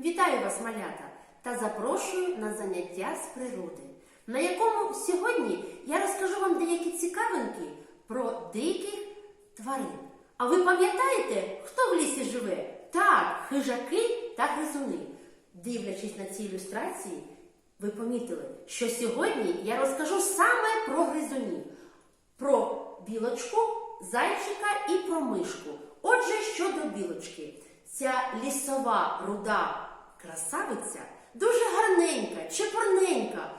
Вітаю вас, малята, та запрошую на заняття з природи, на якому сьогодні я розкажу вам деякі цікавинки про диких тварин. А ви пам'ятаєте, хто в лісі живе? Так, хижаки та гризуни. Дивлячись на ці ілюстрації, ви помітили, що сьогодні я розкажу саме про гризунів, про білочку, зайчика і про мишку. Отже, щодо білочки, ця лісова руда красавиця дуже гарненька, чепурненька.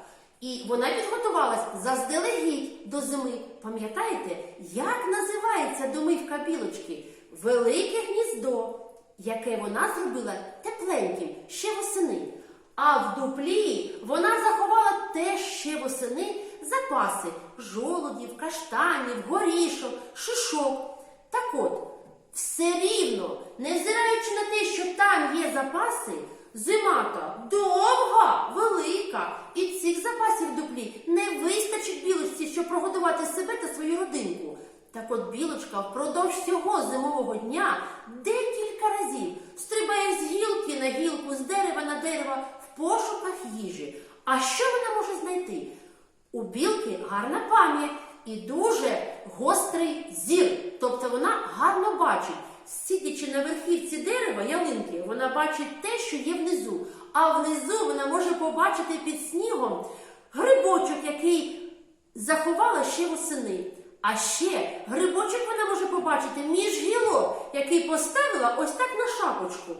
І вона підготувалась заздалегідь до зими. Пам'ятаєте, як називається домивка білочки? Велике гніздо, яке вона зробила тепленьким ще восени. А в дуплі вона заховала теж ще восени запаси жолудів, каштанів, горішок, шишок. Так от, все рівно, невзираючи на те, що там є запаси, зима-то довга, велика, і цих запасів дуплі не вистачить білочці, щоб прогодувати себе та свою родинку. Так от білочка впродовж всього зимового дня декілька разів стрибає з гілки на гілку, з дерева на дерево в пошуках їжі. А що вона може знайти? У білки гарна пам'ять і дуже гострий зір. Тобто вона гарно бачить. На верхівці дерева, ялинки, вона бачить те, що є внизу. А внизу вона може побачити під снігом грибочок, який заховала ще восени. А ще грибочок вона може побачити між гілок, який поставила ось так на шапочку.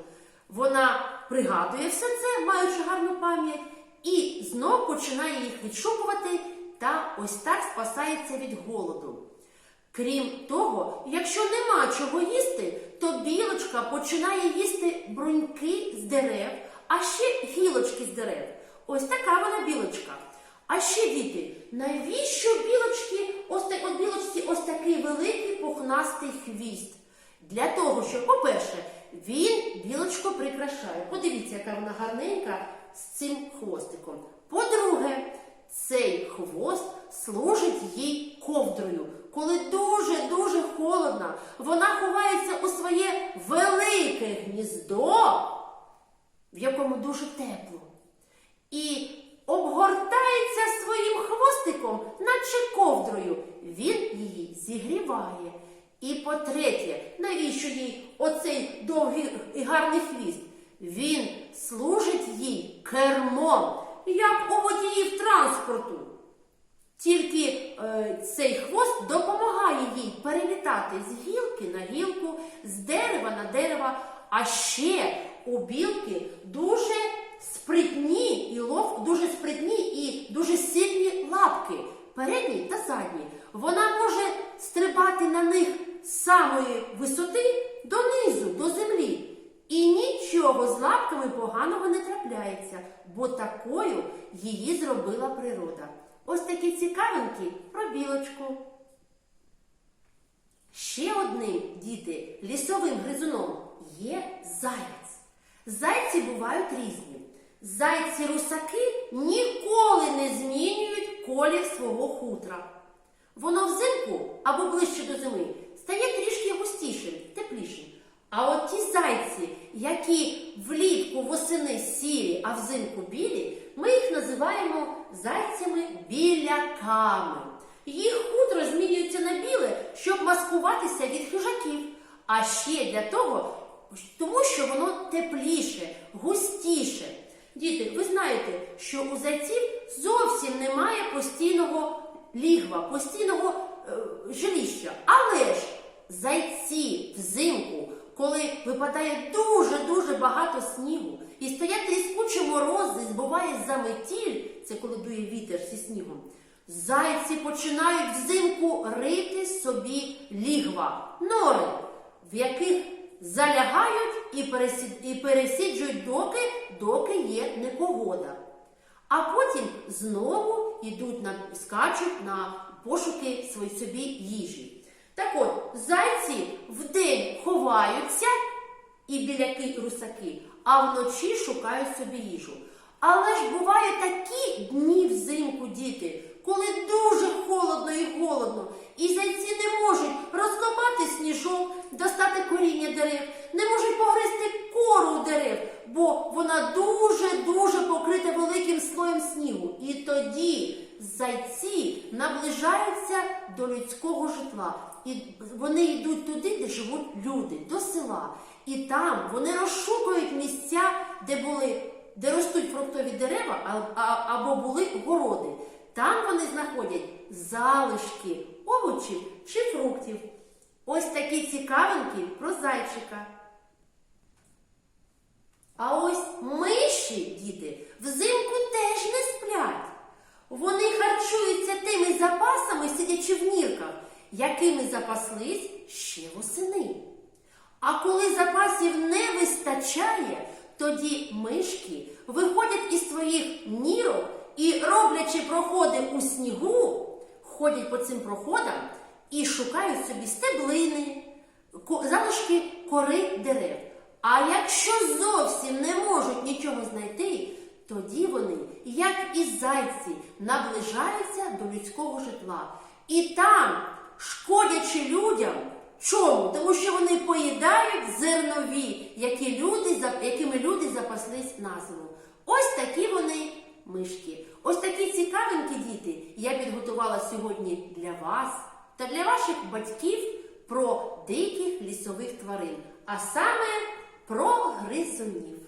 Вона пригадує все це, маючи гарну пам'ять, і знов починає їх відшукувати та ось так спасається від голоду. Крім того, якщо нема чого їсти, то білочка починає їсти бруньки з дерев, а ще гілочки з дерев. Ось така вона білочка. А ще діти, навіщо білочки, ось так, от білочці ось такий великий пухнастий хвіст? Для того, що, по-перше, він білочку прикрашає. Подивіться, яка вона гарненька з цим хвостиком. По-друге, цей хвост служить їй ковдрою. Коли дуже-дуже холодно, вона ховається у своє велике гніздо, в якому дуже тепло. І обгортається своїм хвостиком, наче ковдрою. Він її зігріває. І по-третє, навіщо їй оцей довгий і гарний хвіст? Він служить їй кермом, як у водіїв транспорту. Тільки е, цей хвост допомагає їй перелітати з гілки на гілку, з дерева на дерево. А ще у білки дуже спритні і лов, дуже спритні і дуже сильні лапки, передні та задні. Вона може стрибати на них з самої висоти донизу, до землі. І нічого з лапками поганого не трапляється, бо такою її зробила природа. Ось такі цікавинки про білочку. Ще одним, діти, лісовим гризуном є заєць. Зайці бувають різні. Зайці-русаки ніколи не змінюють колір свого хутра. Воно взимку або ближче до зими стає трішки густішим, теплішим. А от ті зайці, які влітку восени сірі, а взимку білі, ми їх називаємо зайцями-біляками. Їх хутро змінюється на біле, щоб маскуватися від хижаків. А ще для того, тому що воно тепліше, густіше. Діти, ви знаєте, що у зайців зовсім немає постійного лігва, постійного е, жилища. Але ж зайці взимку, коли випадає дуже-дуже багато снігу, і стоять тріскучі морози, збуває заметіль, це коли дує вітер зі снігом, зайці починають взимку рити собі лігва, нори, в яких залягають і, пересід... і пересіджують доки, доки є непогода. А потім знову йдуть на скачуть на пошуки свої собі їжі. Так от, зайці вдень ховаються і біляки русаки, а вночі шукають собі їжу. Але ж бувають такі дні взимку, діти, коли дуже холодно і голодно, і зайці не можуть розкопати сніжок, достати коріння дерев, не можуть погризти кору дерев, бо вона дуже-дуже покрита великим слоєм снігу. І тоді зайці наближаються до людського житла. І вони йдуть туди, де живуть люди, до села. І там вони розшукують місця, де були, де ростуть фруктові дерева або були городи. Там вони знаходять залишки овочів чи фруктів. Ось такі цікавинки про зайчика. А ось миші, діти, взимку теж не сплять. Вони харчуються тими запасами, сидячи в нірках, якими запаслись ще восени. А коли запасів не вистачає, тоді мишки виходять із своїх нірок і, роблячи проходи у снігу, ходять по цим проходам і шукають собі стеблини, залишки кори дерев. А якщо зовсім не можуть нічого знайти, тоді вони, як і зайці, наближаються до людського житла. І там, шкодячи людям, чому? Тому що вони поїдають зернові, які люди, якими люди запаслись на зиму. Ось такі вони мишки. Ось такі цікавинки діти я підготувала сьогодні для вас та для ваших батьків про диких лісових тварин, а саме про гризунів.